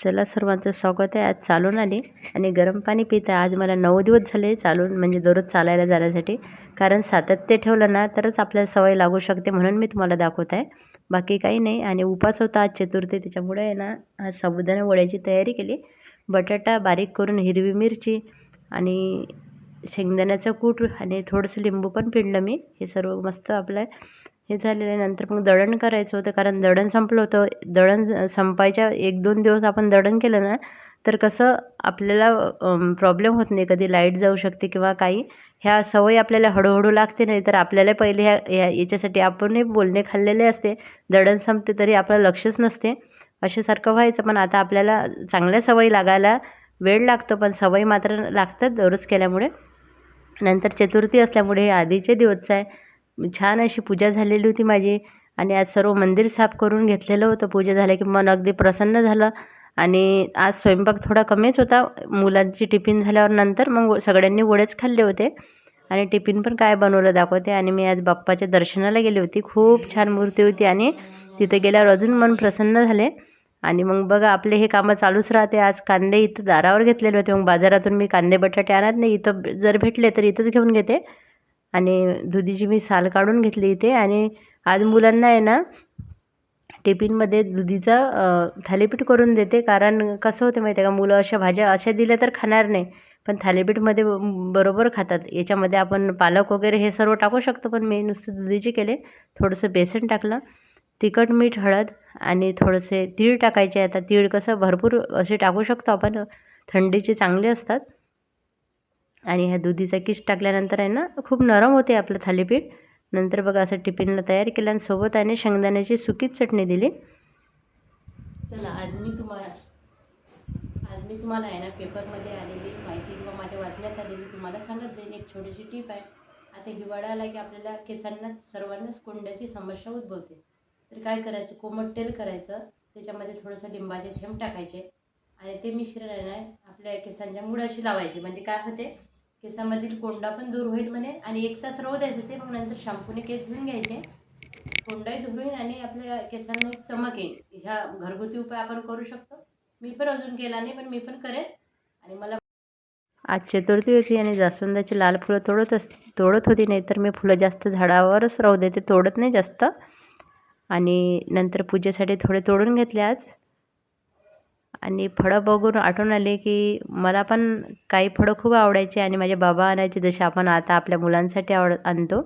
चला सर्वांचं स्वागत आहे. आज चालून आले आणि गरम पाणी पित आहे. आज मला नऊ दिवस झाले चालून म्हणजे दररोज चालायला जाण्यासाठी. कारण सातत्य ठेवलं ना तरच आपल्याला सवय लागू शकते म्हणून मी तुम्हाला दाखवत आहे. बाकी काही नाही आणि उपास होता आज चतुर्थी त्याच्यामुळे आहे ना आज साबुदाणा वड्याची तयारी केली. बटाटा बारीक करून हिरवी मिरची आणि शेंगदाण्याचं कूट आणि थोडंसं लिंबू पण पिळलं मी. हे सर्व मस्त आपलं हे झालेलं आहे. नंतर मग दळण करायचं होतं कारण दळण संपलं होतं. दळण संपायच्या एक दोन दिवस आपण दळण केलं ना तर कसं आपल्याला प्रॉब्लेम होत नाही. कधी लाइट जाऊ शकते किंवा काही. ह्या सवय आपल्याला हळूहळू लागते नाही तर आपल्याला पहिले ह्या ह्या याच्यासाठी आपणही बोलणे खाल्लेले असते. दळण संपते तरी आपलं लक्षच नसते. अशासारखं व्हायचं. पण आता आपल्याला चांगल्या सवयी लागायला वेळ लागतो. पण सवयी मात्र लागतात दररोज केल्यामुळे. नंतर चतुर्थी असल्यामुळे हे आधीचे दिवस आहे. छान अशी पूजा झालेली होती माझी. आणि आज सर्व मंदिर साफ करून घेतलेलं होतं. पूजा झाल्या की मन अगदी प्रसन्न झालं. आणि आज स्वयंपाक थोडा कमीच होता. मुलांची टिफिन झाल्यावर नंतर मग सगळ्यांनी वडेच खाल्ले होते. आणि टिफिन पण काय बनवलं दाखवते. आणि मी आज बाप्पाच्या दर्शनाला गेली होती. खूप छान मूर्ती होती आणि तिथे गेल्यावर अजून मन प्रसन्न झाले. आणि मग बघा आपले हे कामं चालूच राहते. आज कांदे इथं दारावर घेतलेले होते. मग बाजारातून मी कांदे बटाटे आणत नाही. इथं जर भेटले तर इथंच घेऊन घेते. आणि दुधीची मी साल काढून घेतली इथे आणि आज मुलांना आहे ना टिफिनमध्ये दुधीचा थालीपीठ करून देते. कारण कसं होतं माहिती आहे का मुलं अशा भाज्या अशा दिल्या तर खाणार नाही. पण थालीपीठमध्ये बरोबर खातात. याच्यामध्ये आपण पालक वगैरे हे सर्व टाकू शकतो पण मी नुसतं दुधीचे केले. थोडंसं बेसन टाकलं तिखट मीठ हळद आणि थोडेसे तीळ टाकायचे. आता तीळ कसं भरपूर असे टाकू शकतो आपण. थंडीचे चांगले असतात. आणि ह्या दुधीचा किस टाकल्यानंतर आहे ना खूप नरम होते आपलं थालीपीठ. नंतर बघा असं टिफिनला तयार केलं आणि सोबत आहे शेंगदाण्याची सुकीच चटणी दिली. चला आज मी तुम्हाला आज मी तुम्हाला आहे ना पेपरमध्ये आलेली माहिती किंवा माझ्या वाचण्यात आलेली तुम्हाला सांगत जाईन. एक छोटीशी टीप आहे. आता हिवाळा आला की आपल्याला केसांना सर्वांनाच कोंड्याची समस्या उद्भवते. तर काय करायचं? कोमट तेल करायचं. त्याच्यामध्ये थोडंसं लिंबाचे थेंब टाकायचे. आणि ते मिश्रण आहे ना आपल्या केसांच्या मुळाशी लावायचे. म्हणजे काय होते? केसामधील कोंडा पण दूर होईल म्हणे. आणि एक तास राहू द्यायचं ते मग नंतर शॅम्पूने केस धुवून घ्यायचे. कोंडाही दूर होईल आणि आपल्या केसांना एक चमक येईल. ह्या घरगुती उपाय आपण करू शकतो. मी पण अजून केला नाही पण मी पण करेन. आणि मला आज चतुर्थी होती आणि जास्वंदाची लाल फुलं तोडत असते तोडत होती नाही तर मी फुलं जास्त झाडावरच राहू देते तोडत नाही जास्त. आणि नंतर पूजेसाठी थोडे तोडून घेतले आज. आणि फळं बघून आठवण आली की मला पण काही फळं खूप आवडायचे आणि माझे बाबा आणायचे जसे आपण आता आपल्या मुलांसाठी आवड आणतो.